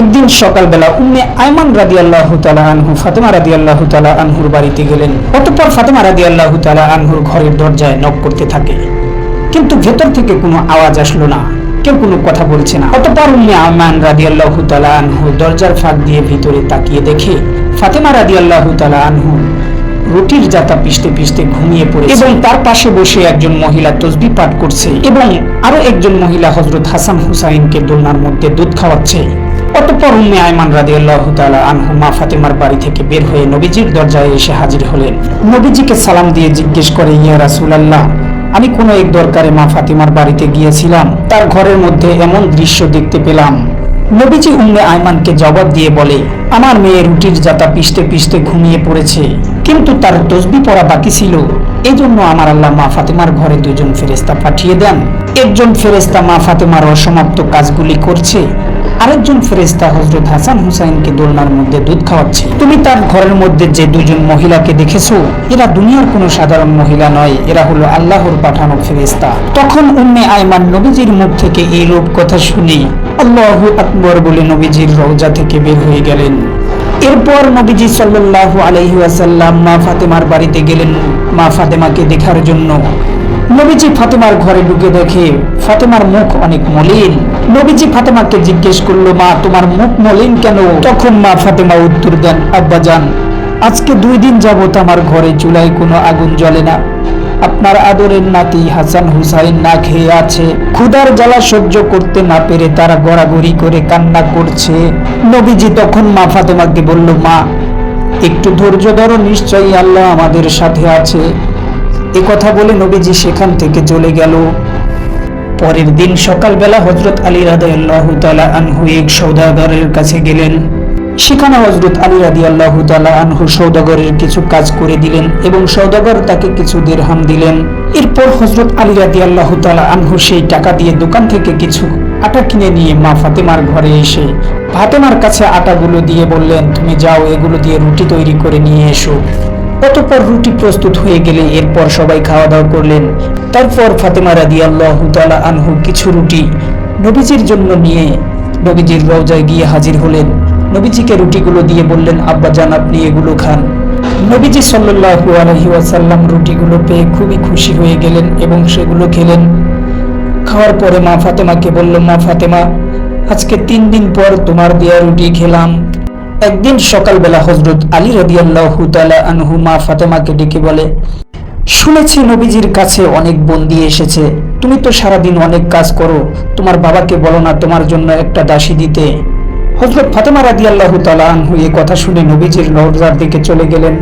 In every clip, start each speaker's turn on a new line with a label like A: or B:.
A: একদিন সকালবেলা উম্মে আয়মান রাদি আল্লাহ তালা আনহু, ফাতেমা রাদি আল্লাহ তালা আনহুর বাড়িতে গেলেন। অতঃপর ফাতেমা রাদি আল্লাহ তালা আনহুর ঘরের দরজায় নক করতে থাকে। কিন্তু ভেতর থেকে কোনো আওয়াজ আসলো না, কেউ কোনো কথা বলছে না। অতঃপর উম্মে আয়মান রাদি আল্লাহ তালা আনহু দরজার ফাঁক দিয়ে ভিতরে তাকিয়ে দেখে, ফাতেমা রাদি আল্লাহ তালা আনহু রুটির জাতা পিষতে পিষতে ঘুমিয়ে পড়ে এবং তার পাশে বসে একজন মহিলা তসবি পাঠ করছে এবং আরও একজন মহিলা হজরত হাসান হুসাইনকে দোলনার মধ্যে দুধ খাওয়াচ্ছে। অতঃপর উম্মে আয়মান রাদিয়াল্লাহু তাআলা আনহু মা ফাতেমার বাড়ি থেকে বের হয়ে নবীজির দরজায় এসে হাজির হলেন। নবীজিকে সালাম দিয়ে জিজ্ঞেস করে, ইয়া রাসূলুল্লাহ, আমি কোনো এক দরকারে মা ফাতিমার বাড়িতে গিয়েছিলাম। তার ঘরের মধ্যে এমন দৃশ্য দেখতে পেলাম নবীজি উম্মে আয়মানকে জবাব দিয়ে বলে, আমার মেয়ে রুটির জাতা পিষতে পিষতে ঘুমিয়ে পড়েছে, কিন্তু তার তসবি পড়া বাকি ছিল। এই জন্য আমার আল্লাহ মা ফাতেমার ঘরে দুজন ফেরেস্তা পাঠিয়ে দেন। একজন ফেরেস্তা মা ফাতেমার অসমাপ্ত কাজগুলি করছে, আরেকজন ফেরেস্তা হজরত হাসান হুসাইনকে দোলনার মধ্যে দুধ খাওয়াচ্ছে। তুমি তার ঘরের মধ্যে যে দুজন মহিলাকে দেখেছ, এরা দুনিয়ার কোনো সাধারণ মহিলা নয়, এরা হলো আল্লাহর পাঠানো ফেরেস্তা তখন উম্মে আয়মান নবীজির মুখ থেকে এই রূপ কথা শুনে আকবর বলে নবীজির রওজা থেকে বের হয়ে গেলেন। এরপর নবীজি সাল্লাল্লাহু আলাইহি ওয়াসাল্লাম মা ফাতেমার বাড়িতে গেলেন মা ফাতেমাকে দেখার জন্য। নবীজি ফাতেমার ঘরে ঢুকে দেখে ফাতেমার মুখ অনেক মলিন। নবীজি ফাতেমাকে জিজ্ঞেস করল, মা, তোমার মুখ মলিন কেন? তখন মা ফাতেমা উত্তর দেন আব্বাজান আজকে দুই দিন যাবত আমার ঘরে চুলায় কোনো আগুন জ্বলে না। আপনার আদরের নাতি হাসান হুসাইন না খেয়ে আছে। ক্ষুধার জ্বালা সহ্য করতে না পেরে তারা গড়াগড়ি করে কান্না করছে। নবীজি তখন মা ফাতেমাকে বলল, মা, একটু ধৈর্য ধরো, নিশ্চয়ই আল্লাহ আমাদের সাথে আছে। এ কথা বলে নবীজি সেখান থেকে চলে গেল। পরের দিন সকালবেলা হজরত আলী তাআলা আনহু এক সৌদাগরের কাছে গেলেন। সেখানে হজরত আলী রাদি আল্লাহ আনহু সৌদাগরের কিছু কাজ করে দিলেন এবং সৌদাগর তাকে কিছু দিরহাম দিলেন। এরপর হজরত আলী রাদি আল্লাহ আনহু সেই টাকা দিয়ে দোকান থেকে কিছু আটা কিনে নিয়ে মা ফাতেমার ঘরে এসে ফাতেমার কাছে আটাগুলো দিয়ে বললেন, তুমি যাও, এগুলো দিয়ে রুটি তৈরি করে নিয়ে এসো। অতঃপর রুটি প্রস্তুত হয়ে গেলে এরপর সবাই খাওয়া দাওয়া করলেন। তারপর ফাতেমা রাদি আল্লাহ আনহু কিছু রুটি নবীজির জন্য নিয়ে নবীজির রওজায় গিয়ে হাজির হলেন। নবীজিকে রুটিগুলো দিয়ে বললেন, আব্বা জান, আপনি এগুলো খান। নবীজি সাল্লাল্লাহু আলাইহি ওয়াসাল্লাম রুটিগুলো পেয়ে খুবই খুশি হয়ে গেলেন এবং সেগুলো খেলেন। খাওয়ার পরে মা ফাতেমাকে বলল, মা ফাতেমা, আজকে তিন দিন পর তোমার দেয়া রুটি খেলাম। একদিন সকালবেলা হজরত আলী রাদিয়াল্লাহু তাআলা আনহু মা ফাতেমাকে ডেকে বলে, শুনেছি নবীজির কাছে অনেক বন্দি এসেছে। তুমি তো সারাদিন অনেক কাজ করো। তোমার বাবাকে বলো না তোমার জন্য একটা দাসী দিতে। হজরত ফাতেমা রাদি আল্লাহ আনহু এ কথা শুনে নবীজির রওজার দিকে চলে গেলেন।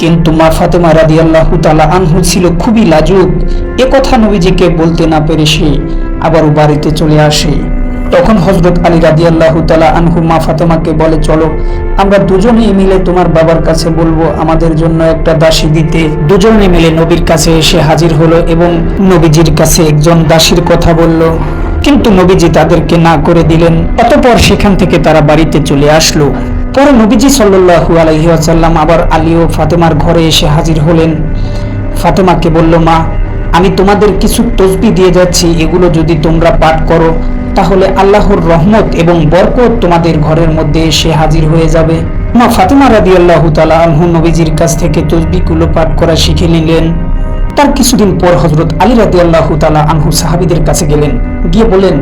A: কিন্তু মা ফাতেমা রাদি আল্লাহ তালা আনহু ছিল খুবই লাজুক। এ কথা নবীজিকে বলতে না পেরে সে আবারও বাড়িতে চলে আসে। তখন হজরত আলী রাদি আল্লাহ তালা আনহু মা ফাতেমাকে বলে, চলো, আমরা দুজনেই মিলে তোমার বাবার কাছে বলব আমাদের জন্য একটা দাসী দিতে। দুজনে মিলে নবীর কাছে এসে হাজির হলো এবং নবীজির কাছে একজন দাসীর কথা বলল কিন্তু নবীজি তাদেরকে না করে দিলেন। অতপর সেখান থেকে তারা বাড়িতে চলে আসলো। পরে নবীজি সাল্লু আলহি আসাল্লাম আবার আলী ও ফাতেমার ঘরে এসে হাজির হলেন। ফাতেমাকে বলল, মা, আমি তোমাদের কিছু তসবি দিয়ে যাচ্ছি। এগুলো যদি তোমরা পাঠ করো, তাহলে আল্লাহর রহমত এবং বরকত তোমাদের ঘরের মধ্যে এসে হাজির হয়ে যাবে। মা ফাতেমা রাদি আল্লাহ তালা আনহু নবীজির কাছ থেকে তসবিগুলো পাঠ করা শিখে নিলেন। তার কিছুদিন পর হজরত আলী রাজি আল্লাহ তালা আনহু সাহাবিদের কাছে গেলেন। গিয়ে বলেন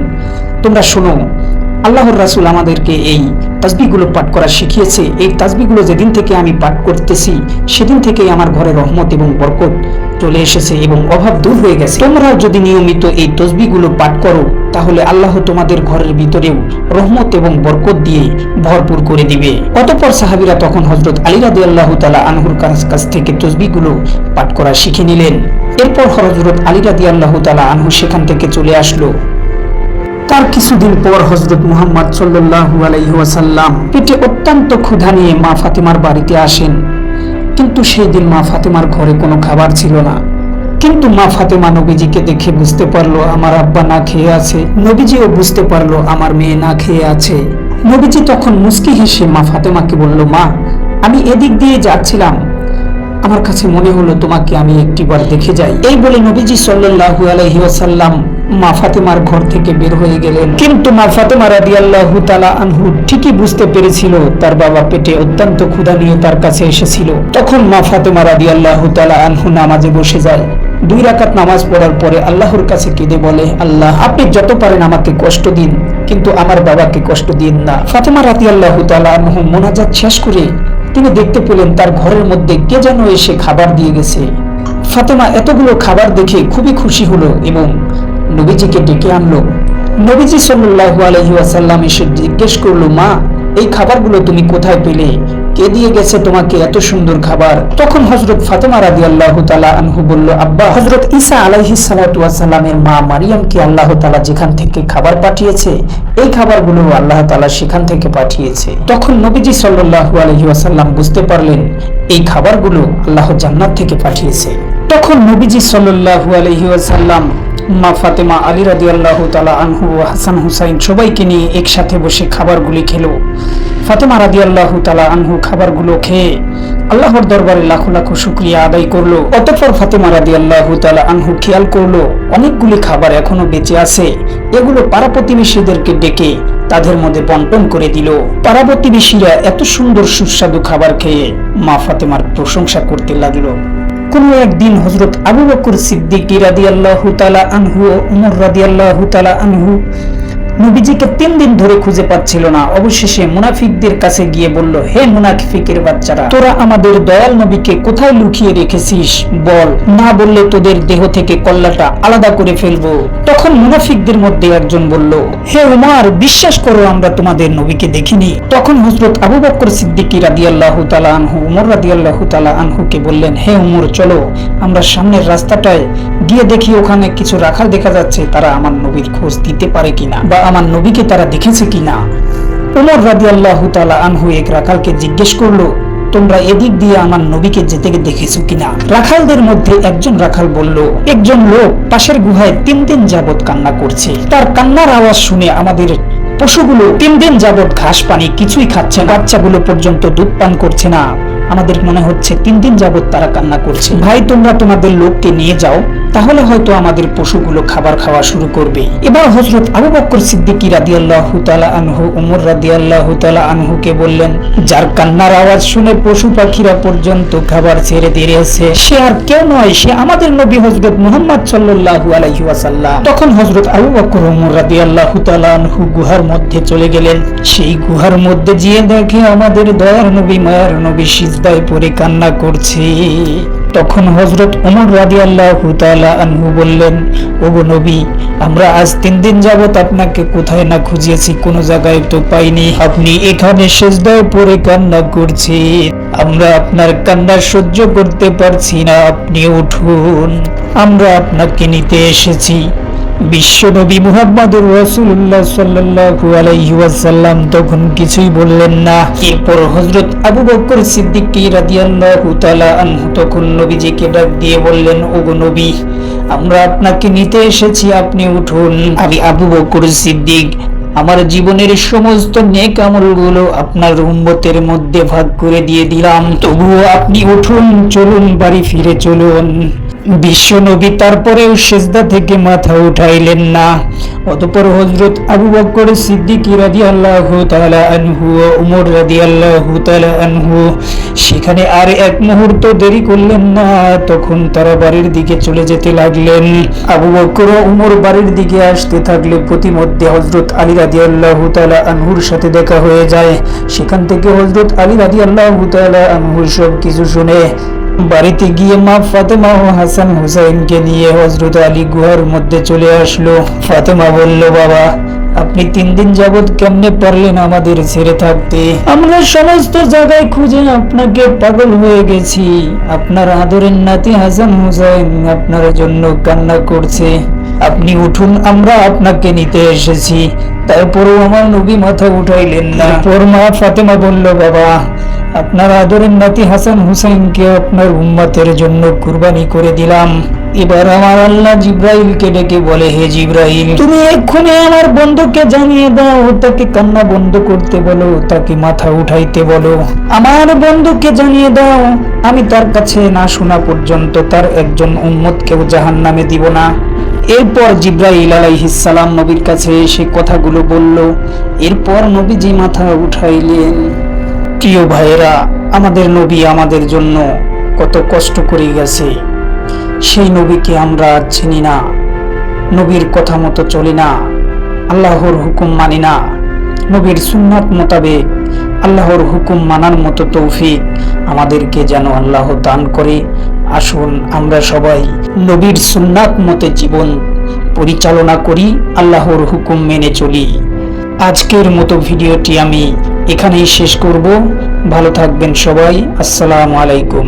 A: তোমরা শোনো, আল্লাহর রাসুল আমাদেরকে এই তাজবিগুলো পাঠ করা শিখিয়েছে। এই তাজবিগুলো যেদিন থেকে আমি পাঠ করতেছি, সেদিন থেকেই আমার ঘরে রহমত এবং বরকত। চলে এসেছে এবং অভাব দূর হয়ে গেছে। তোমরা যদি নিয়মিত এই তসবিগুলো পাঠ করো, তাহলে আল্লাহ তোমাদের ঘরের ভিতরেও রহমত এবং বরকত দিয়ে ভরপুর করে দিবে। অতপর সাহাবিরা তখন হজরত আলী রাদি আল্লাহ তালা আনহুর কাছ থেকে তসবিগুলো পাঠ করা শিখে নিলেন। এরপর হজরত আলী রাদি আল্লাহ তালা আনহু সেখান থেকে চলে আসলো। তার কিছুদিন পর হজরত মুহাম্মদ সাল্লু আলাইসাল্লাম পেটে অত্যন্ত ক্ষুধা নিয়ে মা ফাতেমার বাড়িতে আসেন। কিন্তু সেই দিন মা ফাতেমার ঘরে কোনো খাবার ছিল না। কিন্তু মা ফাতেমা নবীজিকে দেখে বুঝতে পারল, আমার আব্বা না খেয়ে আছে। নবীজিও বুঝতে পারল, আমার মেয়ে না খেয়ে আছে। নবীজি তখন মুস্কি হেসে মা ফাতেমাকে বলল, মা, আমি এদিক দিয়ে যাচ্ছিলাম। আমার কাছে মনে হলো তোমাকে আমি একটিবার দেখে যাই। এই বলে নবীজি সাল্লাল্লাহু আলাইহি ওয়াসাল্লাম মা ফাতেমার ঘর থেকে বের হয়ে গেলেন। কিন্তু মা ফাতেমা রাদিয়াল্লাহু তাআলা আনহু ঠিকই বুঝতে পেরেছিল, তার বাবা পেটে অত্যন্ত ক্ষুধা নিয়ে তার কাছে এসেছিল। তখন মা ফাতেমা রাদিয়াল্লাহু তাআলা আনহু নামাজে বসে যায়। দুই রাকাত নামাজ পড়ার পরে আল্লাহর কাছে কেঁদে বলে, আল্লাহ, আপনি যত পারেন আমাকে কষ্ট দিন, কিন্তু আমার বাবাকে কষ্ট দিন না। ফাতেমা রাদিয়াল্লাহু তাআলা আনহু মোনাজাত শেষ করে তিনি দেখতে পেলেন তার ঘরের মধ্যে কে যেন এসে খাবার দিয়ে গেছে। ফাতেমা এতগুলো খাবার দেখে খুবই খুশি হলো এবং নবীজিকে ডেকে আনলো। নবীজি সাল্লাল্লাহু আলাইহি ওয়াসাল্লাম এসে জিজ্ঞেস করল, মা, এই খাবারগুলো তুমি কোথায় পেলে? কে দিয়ে গেছে তোমাকে এত সুন্দর খাবার? তখন হযরত ফাতেমা রাদিয়াল্লাহু তাআলা আনহু বলল, আব্বা, হযরত ঈসা আলাইহিস সালাতু ওয়াসাল্লামের মা মারিয়ামকে আল্লাহ তাআলা যেখান থেকে খাবার পাঠিয়েছে, এই খাবারগুলো আল্লাহ তাআলা সেখান থেকে পাঠিয়েছে। তখন নবীজি সাল্লাল্লাহু আলাইহি ওয়াসাল্লাম বুঝতে পারলেন, এই খাবারগুলো আল্লাহ জান্নাত থেকে পাঠিয়েছে। তখন নবীজি সাল্লাল্লাহু আলাইহি ওয়াসাল্লাম মা ফাতেমা আলী রাদিয়াল্লাহু তাআলা আনহু ও হাসান হুসাইন সবাইকে নিয়ে একসাথে বসে খাবারগুলি খেলো। ফাতেমা রাদিয়াল্লাহু তালা আনহু খাবারগুলো খেয়ে আল্লাহর দরবারে লাখো লাখো শুক্রিয়া আদায় করল। অতঃপর ফাতেমা রাদিয়াল্লাহু তালা আনহু খেয়াল করল, অনেকগুলি খাবার এখনও বেঁচে আছে। এগুলো পাড়া প্রতিবেশীদেরকে ডেকে তাদের মধ্যে বন্টন করে দিল। পাড়া প্রতিবেশীরা এত সুন্দর সুস্বাদু খাবার খেয়ে মা ফাতেমার প্রশংসা করতে লাগল। কোন একদিন হজরত আবু বকর সিদ্দিক রাদিয়াল্লাহু তালা আনহু ও উমর রাদিয়াল্লাহু তালা আনহু নবীজিকে তিন দিন ধরে খুঁজে পাচ্ছিল না। অবশেষে মুনাফিকদের কাছে গিয়ে বলল, হে মুনাফিকের বাচ্চারা, তোরা আমাদের দয়াল নবীকে কোথায় লুকিয়ে রেখেছিস? বল, না বললে তোদের দেহ থেকে কল্লাটা আলাদা করে ফেলব। তখন মুনাফিকদের মধ্যে একজন বলল, হে উমার, বিশ্বাস করো, আমরা তোমাদের নবীকে দেখিনি। তখন হজরত আবু বকর সিদ্দিকী রাদিয়াল্লাহু তাআলা আনহু, উমর রাদিয়াল্লাহু তাআলা আনহুকে বললেন, হে উমর, চলো, আমরা সামনের রাস্তাটায় গিয়ে দেখি ওখানে কিছু রাখাল দেখা যাচ্ছে, তারা আমার নবীর খোঁজ দিতে পারে কিনা, বা আমার নবীকে তারা দেখেছে কিনা। উমর রাদিয়াল্লাহু তাআলা আনহু এক রাখালকে জিজ্ঞেস করল, তোমরা এদিক দিয়ে আমার নবীকে যেতে দেখেছ কিনা? রাখালদের মধ্যে একজন রাখাল বলল, একজন লোক পাশের গুহায় তিন দিন যাবত কান্না করছে। তার কান্নার আওয়াজ শুনে আমাদের পশুগুলো তিন দিন যাবত ঘাস পানি কিছুই খাচ্ছে না, বাচ্চাগুলো পর্যন্ত দুধ পান করছে না। আমাদের মনে হচ্ছে তিন দিন যাবত তারা কান্না করছে। ভাই, তোমরা তোমাদের লোককে নিয়ে যাও, তাহলে হয়তো আমাদের পশুগুলো খাবার খাওয়া শুরু করবে। এবার হজরত আবু বক্কর সিদ্দিকী রাদিয়াল্লাহু তাআলা আনহু, উমর রাদিয়াল্লাহু তাআলা আনহুকে বললেন, যার কান্নার আওয়াজ শুনে পশু পাখিরা পর্যন্ত খাবার ছেড়ে দিয়েছে সে আর কেউ নয়, সে আমাদের নবী হযরত মুহাম্মদ সাল্লাল্লাহু আলাইহি ওয়াসাল্লাম। তখন হযরত আবু বকর, উমর রাদিয়াল্লাহু তাআলা আনহু গুহার মধ্যে চলে গেলেন। সেই গুহার মধ্যে গিয়ে দেখে আমাদের দয়ার নবী, মায়ার নবী সিজদায় পড়ে কান্না করছে। তখন হজরত উমর রাদিয়াল্লাহু তাআলা আনহু বললেন, ওগো নবী, আমরা আজ তিন দিন যাবত আপনাকে কোথায় না খুঁজিয়েছি, কোনো জায়গায় তো পাইনি। আপনি এখানে সেজদায় পরে কান্না করছেন। আমরা আপনার কান্না সহ্য করতে পারছি না, আপনি উঠুন। আমরা আপনাকে নিতে এসেছি। বিশ্বনবী মুহাম্মদুর রাসূলুল্লাহ সাল্লাল্লাহু আলাইহি ওয়াসাল্লাম তখন কিছুই বললেন না। এরপর হযরত আবু বকর সিদ্দিক রাদিয়াল্লাহু তাআলা আনহু তখন নবীজিকে ডাক দিয়ে বললেন, ওগো নবী, আমরা আপনাকে নিতে এসেছি, আপনি উঠুন। আমি আবু বকর সিদ্দিক, আমার জীবনের সমস্ত নেক আমলগুলো আপনার উম্মতের মধ্যে ভাগ করে দিয়ে দিলাম। তবুও আপনি উঠুন, চলুন, বাড়ি ফিরে চলুন। বিশ্ব নবী তারপরেও সেজদা থেকে মাথা উঠাইলেন না। অতপর হজরত আবু বকর সিদ্দিক আল্লাহ তাআলা আনহু উমর আল্লাহ তাআলা আনহু সেখানে আর এক মুহূর্ত দেরি করলেন না, তখন তারা বাড়ির দিকে চলে যেতে লাগলেন। আবু বকর ও উমর বাড়ির দিকে আসতে থাকলে প্রতিমধ্যে হজরত আলী রাদিয়াল্লাহু তাআলা আনহুর সাথে দেখা হয়ে যায়। সেখান থেকে হজরত আলী রাদিয়াল্লাহু তাআলা আনহুর সব কিছু শুনে বাড়িতে গিয়ে মা ফাতেমা ও হাসান হুসাইনকে নিয়ে হজরত আলী গুহার মধ্যে চলে আসলো। ফাতেমা বলল, বাবা, আপনি তিন দিন যাবৎ কেমনে পারলেন আমাদের ছেড়ে থাকতে? আমরা সমস্ত জায়গায় খুঁজে আপনাকে পাগল হয়ে গেছি। আপনার আদরের নাতি হাসান হুসাইন আপনার জন্য কান্না করছে। আপনি উঠুন, আমরা আপনাকে নিতে এসেছি। তারপরও আমার নবী মাথা উঠাইলেন না। পর মা ফাতেমা বলল, বাবা আপনার আদরের নাতি হাসান হুসাইনকে আপনার উম্মতের জন্য কুরবানি করে দিলাম। এবার আমার আল্লাহ জিব্রাইলকে ডেকে বলে, হে জিব্রাইল, তুমি এক্ষুনি আমার বন্ধুকে জানিয়ে দাও, তাকে কান্না বন্ধ করতে বলো, তাকে মাথা উঠাইতে বলো। আমার বন্ধুকে জানিয়ে দাও, আমি তার কাছে না শোনা পর্যন্ত তার একজন উম্মতকেও জাহান নামে দিব না। এরপর জিব্রাইল আলাইহিসসালাম নবীর কাছে এসে কথাগুলো বলল। এরপর নবীজি মাথা উঠাইলেন। প্রিয় ভাইয়েরা, আমাদের নবী আমাদের জন্য কত কষ্ট করে গেছে। সেই নবীকে আমরা চিনি না। নবীর কথা মতো চলি না। আল্লাহর হুকুম মানি না। নবীর সুন্নাত মোতাবেক আল্লাহর হুকুম মানার মতো তৌফিক আমাদেরকে যেন আল্লাহ দান করে। আসুন আমরা সবাই নবীর সুন্নাত মতে জীবন পরিচালনা করি, আল্লাহর হুকুম মেনে চলি। আজকের মতো ভিডিওটি আমি এখানেই শেষ করব। ভালো থাকবেন সবাই। আসসালামু আলাইকুম।